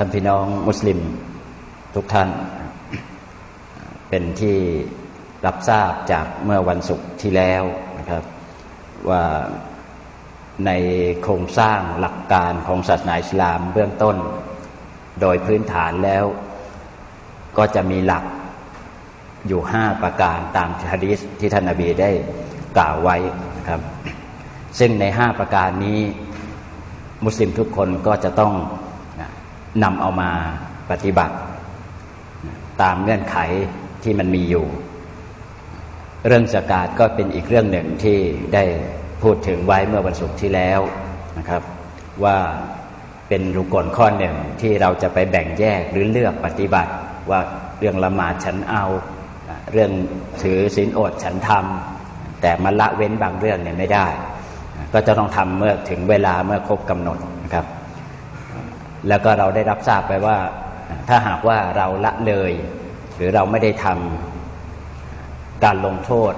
ท่านพี่น้องมุสลิมทุกท่าน เป็นที่รับทราบจากเมื่อวันศุกร์ที่แล้วนะครับ ว่าในโครงสร้างหลักการของศาสนาอิสลามเบื้องต้น โดยพื้นฐานแล้ว ก็จะมีหลักอยู่ห้าประการตามฮะดีษที่ท่านนบีได้กล่าวไว้นะครับ ซึ่งในห้าประการนี้ มุสลิมทุกคนก็จะต้อง นำเอามาปฏิบัติ ตามเงื่อนไขที่มันมีอยู่ เรื่องสกาดก็เป็นอีกเรื่องหนึ่งที่ได้พูดถึงไว้เมื่อวันศุกร์ที่แล้วนะครับ ว่าเป็นรุกลข้อหนึ่งที่เราจะไปแบ่งแยกหรือเลือกปฏิบัติ ว่าเรื่องละหมาดฉันเอา เรื่องถือศีลอดฉันทำแต่มาละเว้นบางเรื่องเนี่ยไม่ได้ ก็จะต้องทำเมื่อถึงเวลาเมื่อครบกำหนดนะครับ แล้วก็เราได้รับทราบไปว่า ถ้าหากว่าเราละเลย หรือเราไม่ได้ทำการลงโทษ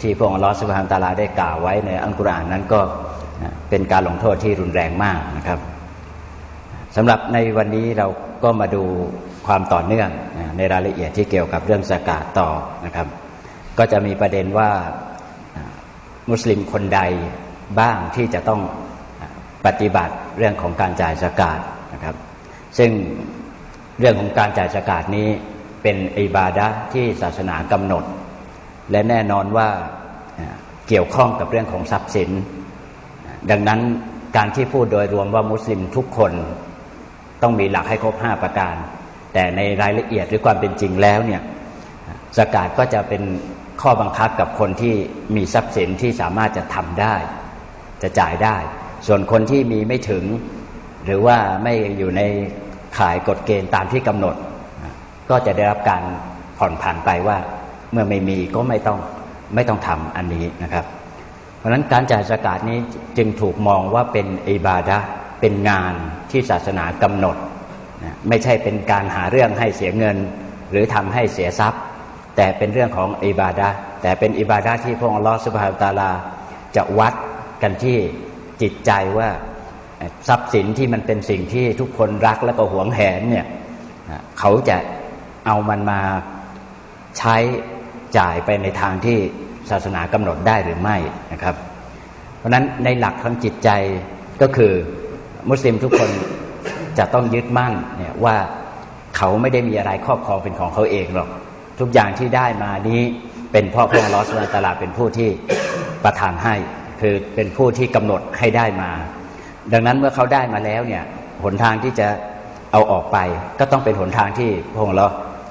ที่พระองค์ลอสุภานตาลาได้กล่าวไว้ในอัลกุรอานนั้นก็เป็นการลงโทษที่รุนแรงมากนะครับสำหรับในวันนี้เราก็มาดูความต่อเนื่องในรายละเอียดที่เกี่ยวกับเรื่องสกาดต่อนะครับ ก็จะมีประเด็นว่ามุสลิมคนใดบ้างที่จะต้องปฏิบัติเรื่องของการจ่ายสกาด นะครับ ซึ่งเรื่องของการจ่ายสกาดนี้เป็นอิบาดะที่ศาสนากำหนด และแน่นอนว่าเกี่ยวข้องกับเรื่องของทรัพย์สิน ดังนั้นการที่พูดโดยรวมว่ามุสลิมทุกคนต้องมีหลักให้ครบห้าประการ แต่ในรายละเอียดหรือความเป็นจริงแล้วเนี่ยสกาดก็จะเป็นข้อบังคับกับคนที่มีทรัพย์สินที่สามารถจะทำได้ จะจ่ายได้ ส่วนคนที่มีไม่ถึง หรือว่าไม่อยู่ในข่ายกฎเกณฑ์ตามที่กำหนด ก็จะได้รับการผ่อนผันไปว่า เมื่อไม่มีก็ไม่ต้องไม่ต้องทำอันนี้นะครับ เพราะฉะนั้นการจ่ายสกาดนี้จึงถูกมองว่าเป็นอิบาดะเป็นงานที่ศาสนากำหนด ไม่ใช่เป็นการหาเรื่องให้เสียเงิน หรือทำให้เสียทรัพย์ แต่เป็นเรื่องของอิบาดะแต่เป็นอิบาดะที่พระองค์ลอสุบฮาตาลาจะวัดกันที่จิตใจว่า ทรัพย์สินที่มันเป็นสิ่งที่ทุกคนรักและก็หวงแหนเนี่ยเขาจะเอามันมาใช้จ่ายไปในทางที่ศาสนากำหนดได้หรือไม่นะครับ เพราะนั้นในหลักทางจิตใจก็คือมุสลิมทุกคนจะต้องยึดมั่นเนี่ยว่าเขาไม่ได้มีอะไรครอบครองเป็นของเขาเองหรอก ทุกอย่างที่ได้มานี้เป็นพ่อพระลอสวาตลาเป็นผู้ที่ประทานให้ คือเป็นผู้ที่กำหนดให้ได้มา ดังนั้นเมื่อเขาได้มาแล้วเนี่ยหนทางที่จะเอาออกไป ก็ต้องเป็นหนทางที่พระองค์เรา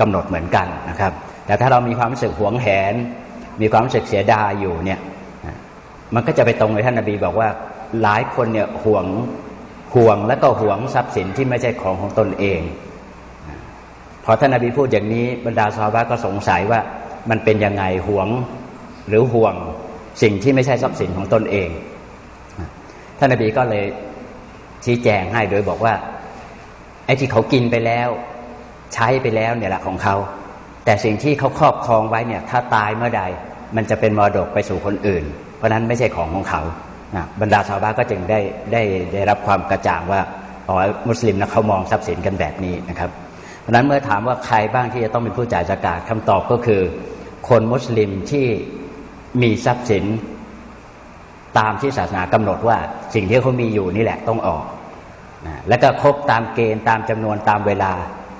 กำหนดเหมือนกันนะครับ แต่ถ้าเรามีความรู้สึกหวงแหน มีความรู้สึกเสียดายอยู่เนี่ยมันก็จะไปตรงกับท่านนบีบอกว่าหลายคนเนี่ยห่วงห่วงและก็ห่วงทรัพย์สินที่ไม่ใช่ของของตนเองพอท่านนบีพูดอย่างนี้บรรดาชาวบ้าก็สงสัยว่ามันเป็นยังไงห่วงหรือห่วงสิ่งที่ไม่ใช่ทรัพย์สินของตนเอง ท่านนบีก็เลยชี้แจงให้โดยบอกว่า ไอ้ที่เขากินไปแล้ว ใช้ไปแล้วเนี่ยแหละของเขา แต่สิ่งที่เขาครอบครองไว้เนี่ย ถ้าตายเมื่อใด มันจะเป็นมรดกไปสู่คนอื่น เพราะนั้นไม่ใช่ของของเขาบรรดาชาวบ้านก็จึงได้ได้ได้รับความกระจ่างว่าอ๋อมุสลิมนะเขามองทรัพย์สินกันแบบนี้นะครับ เพราะนั้นเมื่อถามว่าใครบ้างที่จะต้องเป็นผู้จ่ายสกาดคำตอบก็คือ คนมุสลิมที่มีทรัพย์สิน ตามที่ศาสนากำหนดว่าสิ่งที่เขามีอยู่นี่แหละต้องออกนะแล้วก็ครบตามเกณฑ์ตามจำนวนตามเวลา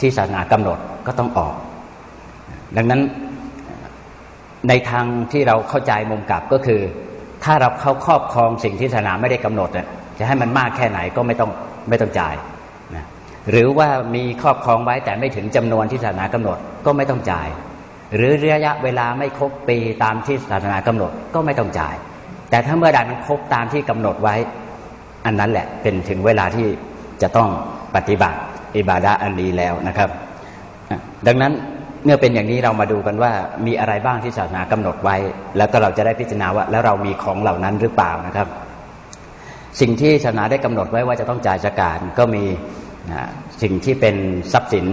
ที่ศาสนากำหนดก็ต้องออก ดังนั้นในทางที่เราเข้าใจมุมกลับก็คือ ถ้าเราเข้าครอบครองสิ่งที่ศาสนาไม่ได้กำหนดจะให้มันมากแค่ไหนก็ไม่ต้องไม่ต้องจ่ายนะหรือว่ามีครอบครองไว้แต่ไม่ถึงจำนวนที่ศาสนากำหนดก็ไม่ต้องจ่าย หรือระยะเวลาไม่ครบปีตามที่ศาสนากำหนดก็ไม่ต้องจ่าย แต่ถ้าเมื่อใดมันครบตามที่กำหนดไว้ อันนั้นแหละเป็นถึงเวลาที่จะต้องปฏิบัติอิบาดะอันนี้แล้วนะครับ ดังนั้นเมื่อเป็นอย่างนี้เรามาดูกันว่ามีอะไรบ้างที่ศาสนากำหนดไว้ แล้วก็เราจะได้พิจารณาว่า แล้วเรามีของเหล่านั้นหรือเปล่านะครับ สิ่งที่ศาสนาได้กำหนดไว้ว่าจะต้องจ่ายจากการก็มีสิ่งที่เป็นทรัพย์สิน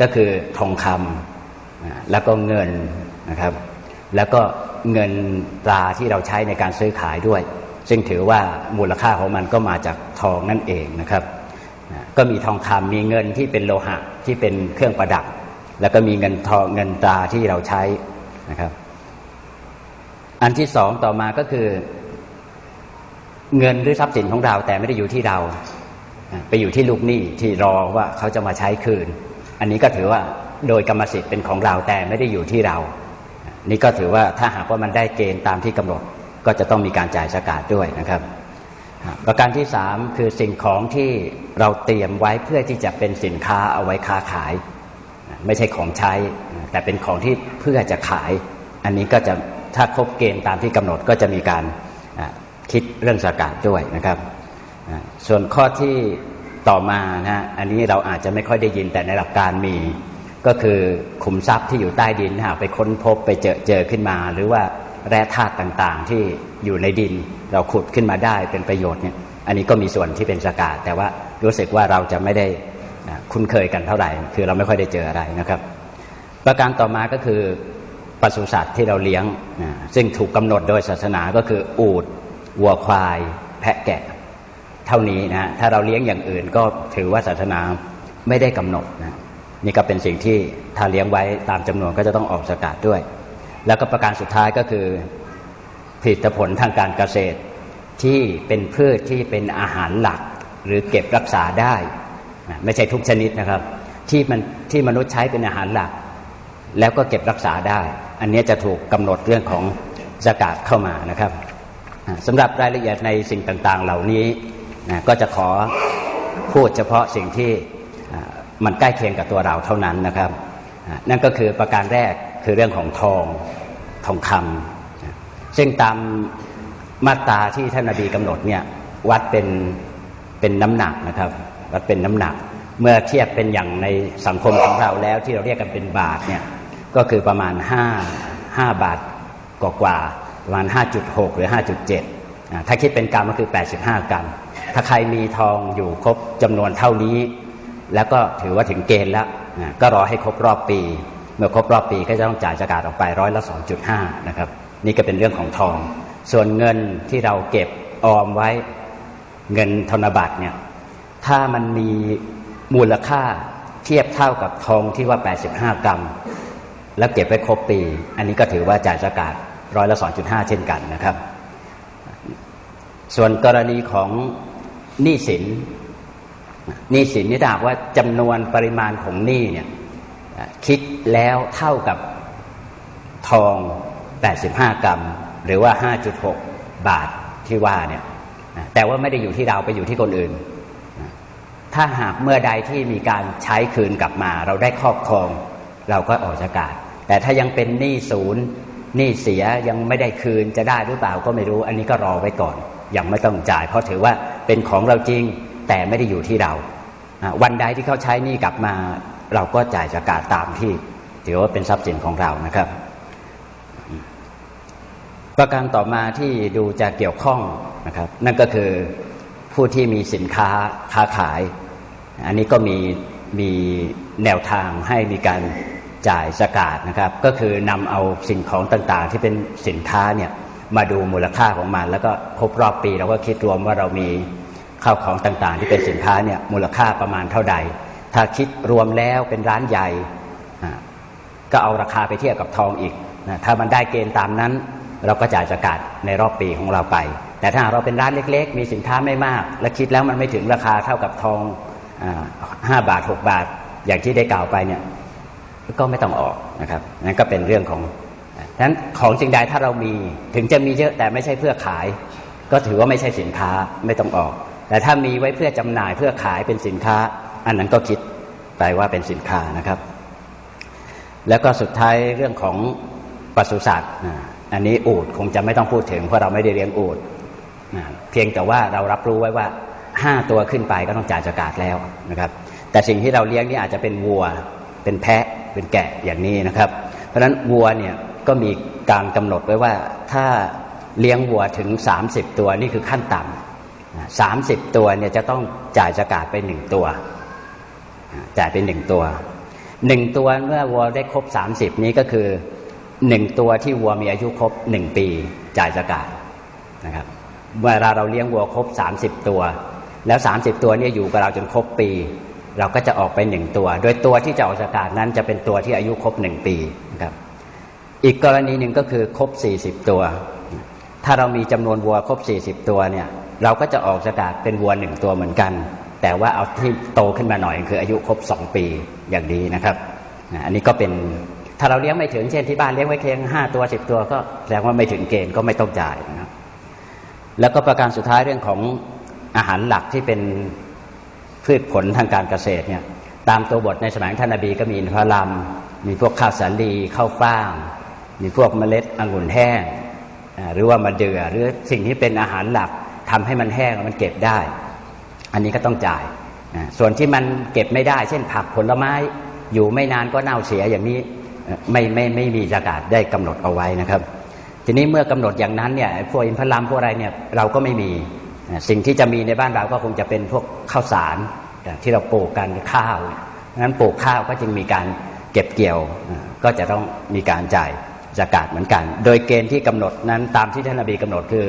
ก็คือทองคำแล้วก็เงินนะครับ แล้วก็ เงินตราที่เราใช้ในการซื้อขายด้วย ซึ่งถือว่ามูลค่าของมันก็มาจากทองนั่นเองนะครับ ก็มีทองคำมีเงินที่เป็นโลหะที่เป็นเครื่องประดับ แล้วก็มีเงินทองเงินตราที่เราใช้นะครับ อันที่สองต่อมาก็คือ เงินหรือทรัพย์สินของเราแต่ไม่ได้อยู่ที่เรา ไปอยู่ที่ลูกหนี้ที่รอว่าเขาจะมาใช้คืน อันนี้ก็ถือว่าโดยกรรมสิทธิ์เป็นของเราแต่ไม่ได้อยู่ที่เรา นี่ก็ถือว่าถ้าหากว่ามันได้เกณฑ์ตามที่กำหนดก็จะต้องมีการจ่ายสกาดด้วยนะครับ ประการที่สามคือสิ่งของที่เราเตรียมไว้เพื่อที่จะเป็นสินค้าเอาไว้ค้าขาย ไม่ใช่ของใช้ แต่เป็นของที่เพื่อจะขาย อันนี้ก็จะถ้าครบเกณฑ์ตามที่กำหนดก็จะมีการคิดเรื่องสกาดด้วยนะครับ ส่วนข้อที่ต่อมานะอันนี้เราอาจจะไม่ค่อยได้ยินแต่ในหลักการมี ก็คือขุมทรัพย์ที่อยู่ใต้ดินหากไปค้นพบไปเจอเจอขึ้นมา หรือว่าแร่ธาตุต่างๆ ที่อยู่ในดินเราขุดขึ้นมาได้เป็นประโยชน์เนี่ยอันนี้ก็มีส่วนที่เป็นสกาดแต่ว่ารู้สึกว่าเราจะไม่ได้คุ้นเคยกันเท่าไหร่ คือเราไม่ค่อยได้เจออะไรนะครับ ประการต่อมาก็คือปศุสัตว์ที่เราเลี้ยง ซึ่งถูกกำหนดโดยศาสนาก็คืออูดวัวควาย แพะแกะ เท่านี้นะถ้าเราเลี้ยงอย่างอื่นก็ถือว่าศาสนาไม่ได้กำหนดนะ นี่ก็เป็นสิ่งที่ถ้าเลี้ยงไว้ตามจำนวนก็จะต้องออกสกาดด้วย แล้วก็ประการสุดท้ายก็คือผลิตผลทางการเกษตร ที่เป็นพืชที่เป็นอาหารหลัก หรือเก็บรักษาได้ ไม่ใช่ทุกชนิดนะครับ ที่มันที่มนุษย์ใช้เป็นอาหารหลัก แล้วก็เก็บรักษาได้ อันนี้จะถูกกำหนดเรื่องของสกาดเข้ามานะครับสำหรับรายละเอียดในสิ่งต่างๆ เหล่านี้ก็จะขอพูดเฉพาะสิ่งที่ มันใกล้เคียงกับตัวเราเท่านั้นนะครับ นั่นก็คือประการแรกคือเรื่องของทองทองคำซึ่งตามมาตราที่ท่านนบีกำหนดเนี่ยวัดเป็นเป็นน้ำหนักนะครับ วัดเป็นน้ำหนัก เมื่อเทียบเป็นอย่างในสังคมของเราแล้วที่เราเรียกกันเป็นบาทเนี่ยก็คือประมาณ 5 5 บาทกว่าประมาณ 5.6 หรือ 5.7 ถ้าคิดเป็นกรัมก็คือ 85 กรัม ถ้าใครมีทองอยู่ครบจำนวนเท่านี้ แล้วก็ถือว่าถึงเกณฑ์แล้วก็รอให้ครบรอบปี เมื่อครบรอบปีก็จะต้องจ่ายสกาดออกไปร้อยละ2.5นะครับนี่ก็เป็นเรื่องของทอง ส่วนเงินที่เราเก็บออมไว้เงินธนบัตรเนี่ยถ้ามันมีมูลค่าเทียบเท่ากับทองที่ว่า 85 กรัม แล้วเก็บไว้ครบปี อันนี้ก็ถือว่าจ่ายสกาดร้อยละสองจุดห้าเช่นกันนะครับ ส่วนกรณีของหนี้สิน หนี้สินนี่ถ้าหากว่าจำนวนปริมาณของหนี้เนี่ยคิดแล้วเท่ากับทอง 85 กรัม หรือว่า 5.6 บาทที่ว่าเนี่ยแต่ว่าไม่ได้อยู่ที่เราไปอยู่ที่คนอื่น ถ้าหากเมื่อใดที่มีการใช้คืนกลับมา เราได้ครอบครอง เราก็ออกจากการแต่ถ้ายังเป็นหนี้ศูนย์หนี่เสียยังไม่ได้คืนจะได้หรือเปล่าก็ไม่รู้ อันนี้ก็รอไว้ก่อนยังไม่ต้องจ่าย เพราะถือว่าเป็นของเราจริง แต่ไม่ได้อยู่ที่เรา วันใดที่เขาใช้นี่กลับมา เราก็จ่ายสกาดตามที่ถือว่าเป็นทรัพย์สินของเรานะครับ ประการต่อมาที่ดูจะเกี่ยวข้องนะครับ นั่นก็คือผู้ที่มีสินค้าค้าขาย อันนี้ก็มีมีแนวทางให้มีการจ่ายสกาดนะครับ ก็คือนำเอาสิ่งของต่างๆ ที่เป็นสินค้าเนี่ยมาดูมูลค่าของมัน แล้วก็ครบรอบปีเราก็คิดรวมว่าเรามี ข้าวของต่างๆ ที่เป็นสินค้าเนี่ยมูลค่าประมาณเท่าใด ถ้าคิดรวมแล้วเป็นร้านใหญ่ก็เอาราคาไปเทียบกับทองอีกนะถ้ามันได้เกณฑ์ตามนั้น เราก็จ่ายสกาดในรอบปีของเราไป แต่ถ้าเราเป็นร้านเล็ก ๆ มีสินค้าไม่มาก และคิดแล้วมันไม่ถึงราคาเท่ากับทองห้าบาทหกบาท อย่างที่ได้กล่าวไปเนี่ยก็ไม่ต้องออกนะครับนั่นก็เป็นเรื่องของฉะนั้นของจริงใดถ้าเรามีถึงจะมีเยอะแต่ไม่ใช่เพื่อขาย ก็ถือว่าไม่ใช่สินค้าไม่ต้องออก แต่ถ้ามีไว้เพื่อจำหน่ายเพื่อขายเป็นสินค้า อันนั้นก็คิดไปว่าเป็นสินค้านะครับ แล้วก็สุดท้ายเรื่องของปศุสัตว์อันนี้อูดคงจะไม่ต้องพูดถึงเพราะเราไม่ได้เลี้ยงอูดเพียงแต่ว่าเรารับรู้ไว้ว่าห้าตัวขึ้นไปก็ต้องจ่ายจากาดแล้วนะครับ แต่สิ่งที่เราเลี้ยงนี่อาจจะเป็นวัว เป็นแพะ เป็นแกะอย่างนี้นะครับ เพราะฉะนั้นวัวเนี่ยก็มีการกำหนดไว้ว่าถ้าเลี้ยงวัวถึง 30 ตัวนี่คือขั้นต่ำ สามสิบตัวเนี่ยจะต้องจ่ายสกาดไปหนึ่งตัว จ่ายไปหนึ่งตัวหนึ่งตัวเมื่อวัวได้ครบสามสิบนี้ก็คือหนึ่งตัวที่วัวมีอายุครบหนึ่งปี จ่ายสกาดนะครับเวลาเราเลี้ยงวัวครบสามสิบตัว แล้ว30ตัวเนี่ยอยู่กับเราจนครบปี เราก็จะออกไปหนึ่งตัว โดยตัวที่จะออกจากากาศนั้นจะเป็นตัวที่อายุครบหนึ่งปีนะครับอีกกรณีหนึ่งก็คือครบ40ตัว ถ้าเรามีจำนวนวัวครบ40ตัวเนี่ย เราก็จะออกจากอากาศเป็นวัวหนึ่งตัวเหมือนกัน แต่ว่าเอาที่โตขึ้นมาหน่อยคืออายุครบ2ปีอย่างดีนะครับอันนี้ก็เป็นถ้าเราเลี้ยงไม่ถึงเช่นที่บ้านเลี้ยงไว้เพียงห้าตัวสิบตัวก็แสดงว่าไม่ถึงเกณฑ์ก็ไม่ต้องจ่ายนะครับแล้วก็ประการสุดท้ายเรื่องของอาหารหลักที่เป็นพืชผลทางการเกษตรเนี่ยตามตัวบทในสมัยท่านนบีก็มีอินทผลัมมีพวกข้าวสาลีข้าวฟ่าง มีพวกเมล็ดองุ่นแห้งหรือว่ามะเดื่อหรือสิ่งที่เป็นอาหารหลัก ทำให้มันแห้งมันเก็บได้ อันนี้ก็ต้องจ่ายส่วนที่มันเก็บไม่ได้ เช่นผักผลไม้อยู่ไม่นานก็เน่าเสียอย่างนี้ไม่ไม่ไม่มีประกาศได้กำหนดเอาไว้นะครับ ทีนี้เมื่อกำหนดอย่างนั้นเนี่ยพวกอินทรามพวกอะไรเนี่ยเราก็ไม่มีสิ่งที่จะมีในบ้านเราก็คงจะเป็นพวกข้าวสารที่เราปลูกกันข้าวนั้นปลูกข้าวก็จึงมีการเก็บเกี่ยวก็จะต้องมีการจ่ายสกาดเหมือนกัน โดยเกณฑ์ที่กำหนดนั้นตามที่ท่านนบีกำหนดคือ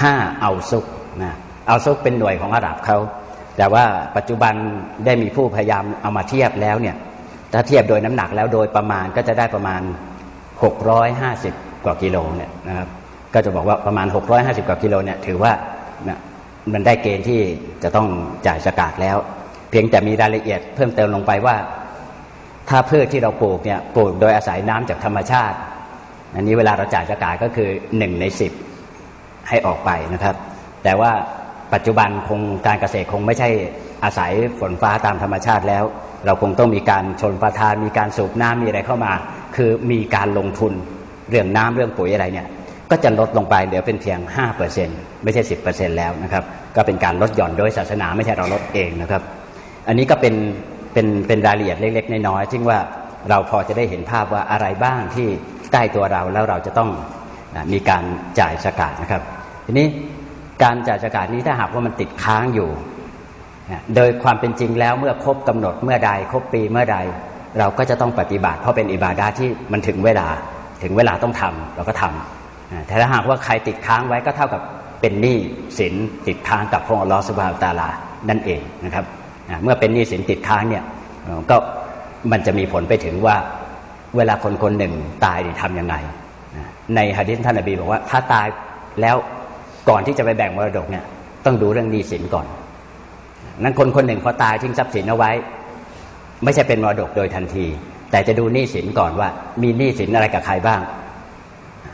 ห้าเอาซุกนะเอาซุกเป็นหน่วยของอาหรับเขา แต่ว่าปัจจุบันได้มีผู้พยายามเอามาเทียบแล้วเนี่ยถ้าเทียบโดยน้ำหนักแล้วโดยประมาณก็จะได้ประมาณ 650 กว่ากิโลเนี่ยนะครับก็จะบอกว่าประมาณ 650 กว่ากิโลเนี่ยถือว่านะมันได้เกณฑ์ที่จะต้องจ่ายสกาดแล้ว เพียงแต่มีรายละเอียดเพิ่มเติมลงไปว่า ถ้าพืชที่เราปลูกเนี่ยปลูกโดยอาศัยน้ำจากธรรมชาติ อันนี้เวลาเราจ่ายสกาดก็คือหนึ่งในสิบ ให้ออกไปนะครับ แต่ว่าปัจจุบันคงการเกษตรคงไม่ใช่อาศัยฝนฟ้าตามธรรมชาติแล้ว เราคงต้องมีการชนประทานมีการสูบน้ำมีอะไรเข้ามา คือมีการลงทุนเรื่องน้ำเรื่องปุ๋ยอะไรเนี่ยก็จะลดลงไปเหลือเป็นเพียง 5%ไม่ใช่ 10%แล้วนะครับก็เป็นการลดหย่อนโดยศาสนาไม่ใช่เราลดเองนะครับ อันนี้ก็เป็นเป็นเป็นรายละเอียดเล็ก ๆ น้อยๆซึ่งว่าเราพอจะได้เห็นภาพว่าอะไรบ้างที่ใกล้ตัวเราแล้วเราจะต้อง มีการจ่ายสกาดนะครับ ทีนี้การจ่ายสกาดนี้ถ้าหากว่ามันติดค้างอยู่ โดยความเป็นจริงแล้วเมื่อครบกำหนดเมื่อใดครบปีเมื่อใด เราก็จะต้องปฏิบัติ เพราะเป็นอิบาดาที่มันถึงเวลาถึงเวลาต้องทำเราก็ทำแต่ถ้าหากว่าใครติดค้างไว้ก็เท่ากับเป็นหนี้สินติดค้างกับพระองค์ลอสบาตาลานั่นเองนะครับเมื่อเป็นหนี้สินติดค้างเนี่ยก็มันจะมีผลไปถึงว่าเวลาคนคนหนึ่งตายทํำยังไง ในฮะดิษท่านนบีบอกว่า ถ้าตายแล้วก่อนที่จะไปแบ่งมรดกเนี่ย ต้องดูเรื่องหนี้สินก่อน นั้นคนคนหนึ่งพอตายทิ้งทรัพย์สินเอาไว้ ไม่ใช่เป็นมรดกโดยทันที แต่จะดูหนี้สินก่อนว่า มีหนี้สินอะไรกับใครบ้าง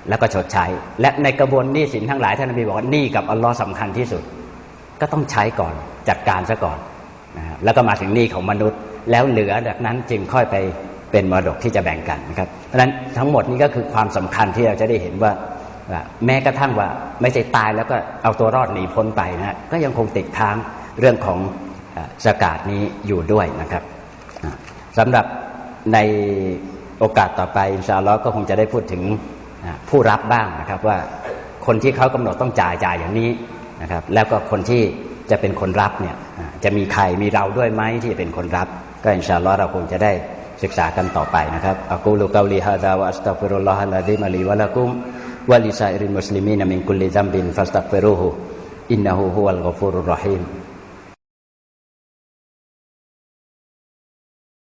แล้วก็ชดใช้ และในกระบวนหนี้สินทั้งหลายท่านนบีบอกว่าหนี้กับอัลลอฮ์สำคัญที่สุด ก็ต้องใช้ก่อนจัดการซะก่อนแล้วก็มาถึงหนี้ของมนุษย์ แล้วเหลือจากนั้นจึงค่อยไปเป็นมรดกที่จะแบ่งกันนะครับ เพราะฉะนั้นทั้งหมดนี้ก็คือความสำคัญที่เราจะได้เห็นว่า แม้กระทั่งว่าไม่ใช่ตายแล้วก็เอาตัวรอดหนีพ้นไปนะก็ยังคงติดค้างเรื่องของสกาดนี้อยู่ด้วยนะครับสำหรับในโอกาสต่อไปอินชาอัลลอฮ์ก็คงจะได้พูดถึงผู้รับบ้างนะครับว่าคนที่เขากำหนดต้องจ่ายจ่ายอย่างนี้นะครับแล้วก็คนที่จะเป็นคนรับเนี่ยจะมีใครมีเราด้วยไหมที่จะเป็นคนรับ ก็อินชาอัลลอฮ์เราคงจะได้ ศึกษากันต่อไปนะครับอักูลุกาลีฮะดาวะอัสตัฟิรุลลอฮะลาดิมาลีวะลักุมวะลิซาอิริมุสลิมีนมินกุลิซัมบินฟัสตัฟิรุฮุอินนะฮูฮุวัลกอฟูรุรรฮีม